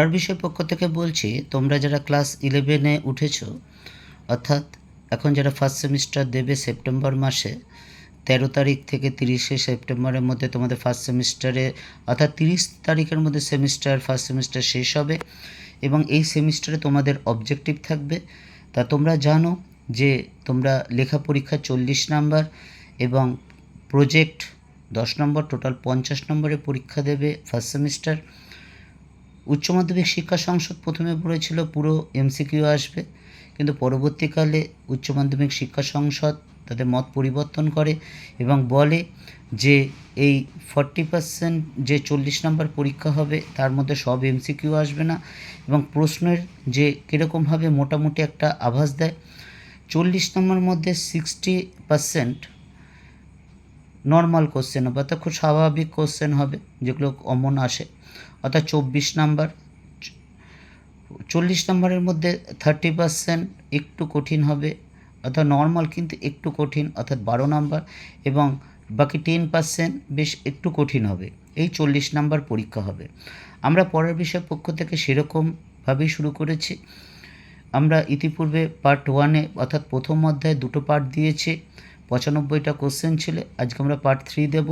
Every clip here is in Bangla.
আর বিষয় পক্ষ থেকে বলছি, তোমরা যারা ক্লাস ইলেভেনে উঠেছো, অর্থাৎ এখন যারা ফার্স্ট সেমিস্টার দেবে সেপ্টেম্বর মাসে, তেরো তারিখ থেকে তিরিশে সেপ্টেম্বরের মধ্যে তোমাদের ফার্স্ট সেমিস্টারে অর্থাৎ তিরিশ তারিখের মধ্যে সেমিস্টার ফার্স্ট সেমিস্টার শেষ হবে এবং এই সেমিস্টারে তোমাদের অবজেক্টিভ থাকবে। তা তোমরা জানো যে তোমরা লেখা পরীক্ষা চল্লিশ নাম্বার এবং প্রজেক্ট দশ নম্বর টোটাল পঞ্চাশ নম্বরের পরীক্ষা দেবে ফার্স্ট সেমিস্টার উচ্চ মাধ্যমিক শিক্ষা সংসদ প্রথমে বলেছিল পুরো এমসিকিউ আসবে। কিন্তু পরবর্তীকালে উচ্চ মাধ্যমিক শিক্ষা সংসদ তাদের মত পরিবর্তন করে এবং বলে যে এই ফর্টি পার্সেন্ট যে চল্লিশ নম্বর পরীক্ষা হবে, তার মধ্যে সব এমসিকিউ আসবে না এবং প্রশ্নের যে কীরকমভাবে মোটামুটি একটা আভাস দেয়, চল্লিশ নম্বর মধ্যে সিক্সটি পার্সেন্ট নর্মাল কোশ্চেন হবে, অর্থাৎ খুব স্বাভাবিক কোশ্চেন হবে, যেগুলো অমন আসে। অর্থাৎ চব্বিশ নাম্বার। চল্লিশ নম্বরের মধ্যে থার্টি পার্সেন্ট একটু কঠিন হবে, অর্থাৎ নর্মাল কিন্তু একটু কঠিন, অর্থাৎ বারো নাম্বার, এবং বাকি টেন পার্সেন্ট বেশ একটু কঠিন হবে। এই চল্লিশ নাম্বার পরীক্ষা হবে। আমরা পরের বিষয় পক্ষ থেকে সেরকমভাবেই শুরু করেছি। আমরা ইতিপূর্বে পার্ট ওয়ানে অর্থাৎ প্রথম অধ্যায়ে দুটো পার্ট দিয়েছি। পঁচানব্বইটা কোশ্চেন ছিল, আজকে আমরা পার্ট থ্রি দেব।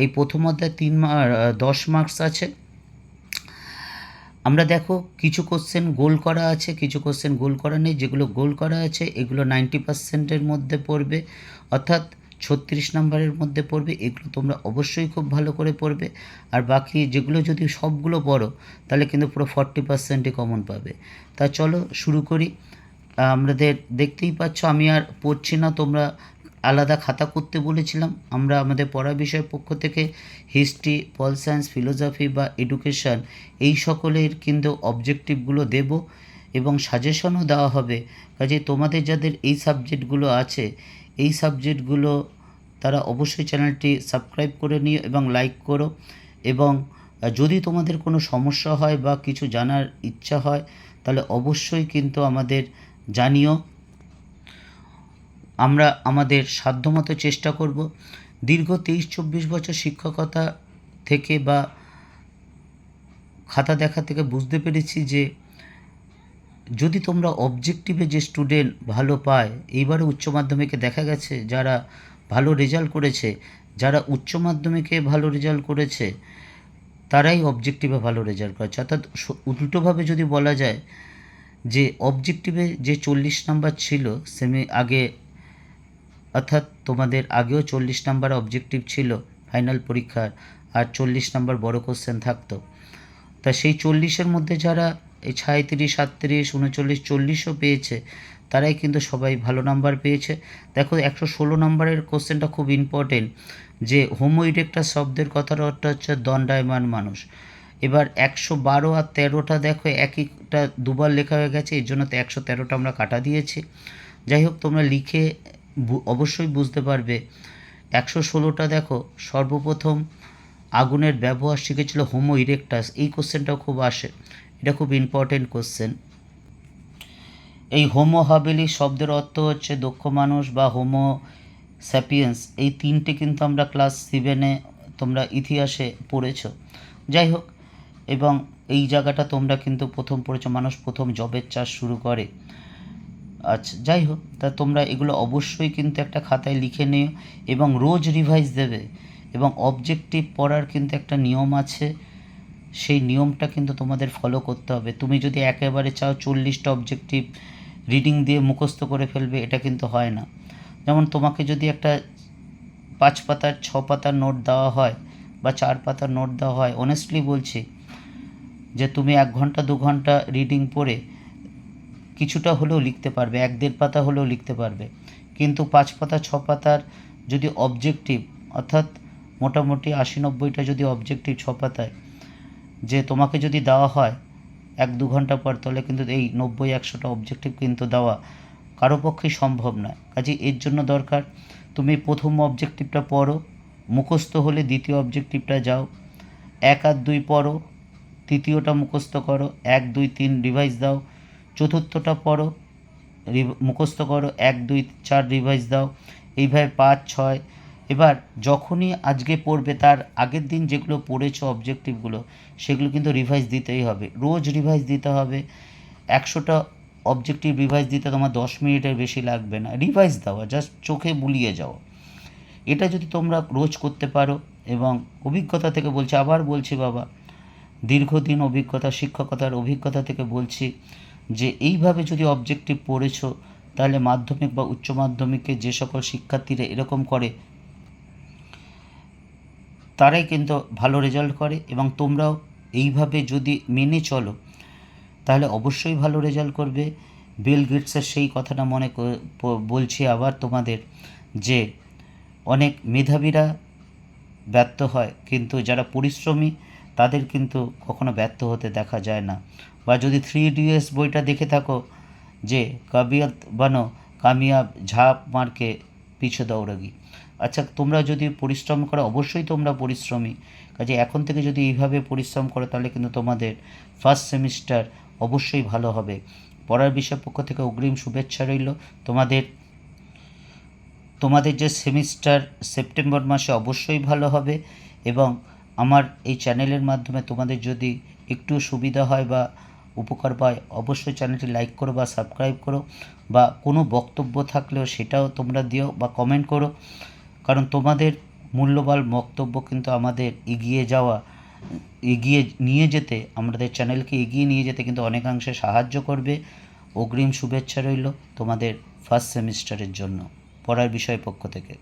এই প্রথম অধ্যায়ে তিন দশ মার্কস আছে। আমরা দেখো কিছু কোশ্চেন গোল করা আছে, কিছু কোশ্চেন গোল করা নেই। যেগুলো গোল করা আছে, এগুলো নাইনটি পার্সেন্টের মধ্যে পড়বে। অর্থাৎ ছত্রিশ নম্বরের মধ্যে পড়বে, এগুলো তোমরা অবশ্যই খুব ভালো করে পড়বে। আর বাকি যেগুলো যদি সবগুলো পড়ো, তাহলে কিন্তু পুরো ফর্টি পার্সেন্টই কমন পাবে। তা চলো শুরু করি। আমাদের দেখতেই পাচ্ছ, আমি আর পড়ছি না, তোমরা আলাদা খাতা করতে বলেছিলাম। আমরা আমাদের পড়া বিষয়ের পক্ষ থেকে হিস্ট্রি পল সায়েন্স ফিলোসফি বা এডুকেশন এই সকলের কিন্তু অবজেক্টিভগুলো দেব এবং সাজেশনও দেওয়া হবে। কাজে তোমাদের যাদের এই সাবজেক্টগুলো আছে, এই সাবজেক্টগুলো তারা অবশ্যই চ্যানেলটি সাবস্ক্রাইব করে নিও এবং লাইক করো এবং যদি তোমাদের কোনো সমস্যা হয় বা কিছু জানার ইচ্ছা হয়, তাহলে অবশ্যই কিন্তু আমাদের জানিও। আমরা আমাদের সাধ্যমতো চেষ্টা করব। দীর্ঘ তেইশ চব্বিশ বছর শিক্ষকতা থেকে বা খাতা দেখা থেকে বুঝতে পেরেছি যে, যদি তোমরা অবজেক্টিভে যে স্টুডেন্ট ভালো পায়, এইবারে উচ্চ মাধ্যমিকে দেখা গেছে যারা ভালো রেজাল্ট করেছে, যারা উচ্চ মাধ্যমিকে ভালো রেজাল্ট করেছে, তারাই অবজেক্টিভে ভালো রেজাল্ট করেছে। অর্থাৎ উল্টোভাবে যদি বলা যায় যে অবজেক্টিভে যে চল্লিশ নাম্বার ছিল সেমি আগে অর্থাৎ তোমাদের আগেও চল্লিশ নাম্বার অবজেক্টিভ ছিল ফাইনাল পরীক্ষার, আর চল্লিশ নাম্বার বড় কোশ্চেন থাকতো। তা সেই চল্লিশের মধ্যে যারা এই সাঁত্রিশ সাতত্রিশ উনচল্লিশ, চল্লিশও পেয়েছে, তারাই কিন্তু সবাই ভালো নাম্বার পেয়েছে। দেখো, একশো ষোলো নাম্বারের কোশ্চেনটা খুব ইম্পর্টেন্ট যে হোমো ইরেক্টার শব্দের কথাটা হচ্ছে দণ্ডায়মান মানুষ। এবার একশো বারো আর তেরোটা দেখো, একইটা দুবার লেখা হয়ে গেছে, এর জন্য তো একশো তেরোটা আমরা কাটা দিয়েছি। যাই হোক, তোমরা লিখে অবশ্যই বুঝতে পারবে। একশো ষোলোটা দেখো, সর্বপ্রথম আগুনের ব্যবহার শিখেছিল হোমো ইরেক্টাস এই কোশ্চেনটাও খুব আসে। এটা খুব ইম্পর্টেন্ট কোশ্চেন এই হোমো হাবেলি শব্দের অর্থ হচ্ছে দক্ষ মানুষ বা হোমো স্যাপিয়েন্স এই তিনটে কিন্তু আমরা ক্লাস সেভেনে তোমরা ইতিহাসে পড়েছো। যাই হোক, এবং এই জায়গাটা তোমরা কিন্তু প্রথম পড়েছো। মানুষ প্রথম জবের চাষ শুরু করে। আচ্ছা যাই হোক, তা তোমরা এগুলো অবশ্যই কিন্তু একটা খাতায় লিখে নিও এবং রোজ রিভাইজ দেবে এবং অবজেক্টিভ পড়ার কিন্তু একটা নিয়ম আছে। সেই নিয়মটা কিন্তু তোমাদের ফলো করতে হবে। তুমি যদি একেবারে চাও চল্লিশটা অবজেক্টিভ রিডিং দিয়ে মুখস্থ করে ফেলবে, এটা কিন্তু হয় না। যেমন তোমাকে যদি একটা পাঁচ পাতার, ছ পাতার নোট দেওয়া হয় বা চার পাতার নোট দেওয়া হয় অনেস্টলি বলছি যে তুমি এক ঘণ্টা, দু ঘণ্টা রিডিং পড়ে কিছুটা হলেও লিখতে পারবে, এক দেড় পাতা হলেও লিখতে পারবে। কিন্তু পাঁচ পাতা, ছ পাতার যদি অবজেক্টিভ অর্থাৎ মোটামুটি আশি নব্বইটা যদি অবজেক্টিভ ছ পাতায়, যে তোমাকে যদি দেওয়া হয় এক দু ঘণ্টা পর, তাহলে কিন্তু এই নব্বই, একশোটা অবজেক্টিভ কিন্তু দেওয়া কারও পক্ষেই সম্ভব নয়। কাজে এর জন্য দরকার, তুমি প্রথম অবজেক্টিভটা পড়ো, মুখস্থ হলে দ্বিতীয় অবজেক্টিভটা যাও, এক আর দুই পড়ো, তৃতীয়টা মুখস্থ করো, এক, দুই, তিন রিভাইজ দাও চতুর্থটা পড়ো মুখস্থ করো, এক, দুই, চার রিভাইজ দাও, এইভাবে পাঁচ, ছয়। এবার যখনই আজকে পড়বে তার আগের দিন যেগুলো পড়েছো অবজেক্টিভগুলো সেগুলো কিন্তু রিভাইজ দিতেই হবে। রোজ রিভাইজ দিতে হবে। একশোটা অবজেক্টিভ রিভাইজ দিতে তোমার দশ মিনিটের বেশি লাগবে না। রিভাইজ দেওয়া জাস্ট চোখে বুলিয়ে যাওয়া এটা যদি তোমরা রোজ করতে পারো এবং অভিজ্ঞতা থেকে বলছি, আবার বলছি বাবা, দীর্ঘদিন অভিজ্ঞতা, শিক্ষকতার অভিজ্ঞতা থেকে বলছি যে এইভাবে যদি অবজেক্টিভ পড়েছো, তাহলে মাধ্যমিক বা উচ্চ মাধ্যমিকে যে সকল শিক্ষার্থীরা এরকম করে, তারাই কিন্তু ভালো রেজাল্ট করে এবং তোমরাও এইভাবে যদি মেনে চলো, তাহলে অবশ্যই ভালো রেজাল্ট করবে। বিল গেটসের সেই কথাটা মনে বলছি আবার তোমাদের যে অনেক মেধাবীরা ব্যর্থ হয়, কিন্তু যারা পরিশ্রমী তাদের কিন্তু কখনো ব্যর্থ হতে দেখা যায় না। বা যদি থ্রি ইডিয়টস বইটা দেখে থাকো যে কাবিয়ত বানো কামিয়াব ঝাঁপ মারকে পিছু দৌড়াগি আচ্ছা তোমরা যদি পরিশ্রম করো, অবশ্যই তোমরা পরিশ্রমী। কাজে এখন থেকে যদি এইভাবে পরিশ্রম করো, তাহলে কিন্তু তোমাদের ফার্স্ট সেমিস্টার অবশ্যই ভালো হবে। পড়ার বিষয় পক্ষ থেকে অগ্রিম শুভেচ্ছা রইল। তোমাদের তোমাদের যে সেমিস্টার সেপ্টেম্বর মাসে অবশ্যই ভালো হবে এবং আমার এই চ্যানেলের মাধ্যমে তোমাদের যদি একটু সুবিধা হয় বা উপকার পায়, অবশ্যই চ্যানেলটি লাইক করো বা সাবস্ক্রাইব করো বা কোনো বক্তব্য থাকলেও সেটাও তোমরা দিও বা কমেন্ট করো। কারণ তোমাদের মূল্যবান বক্তব্য কিন্তু আমাদের এগিয়ে যাওয়া, এগিয়ে নিয়ে যেতে, আমাদের চ্যানেলকে এগিয়ে নিয়ে যেতে কিন্তু অনেকাংশে সাহায্য করবে। অগ্রিম শুভেচ্ছা রইল তোমাদের ফার্স্ট সেমিস্টারের জন্য, পড়ার বিষয় পক্ষ থেকে।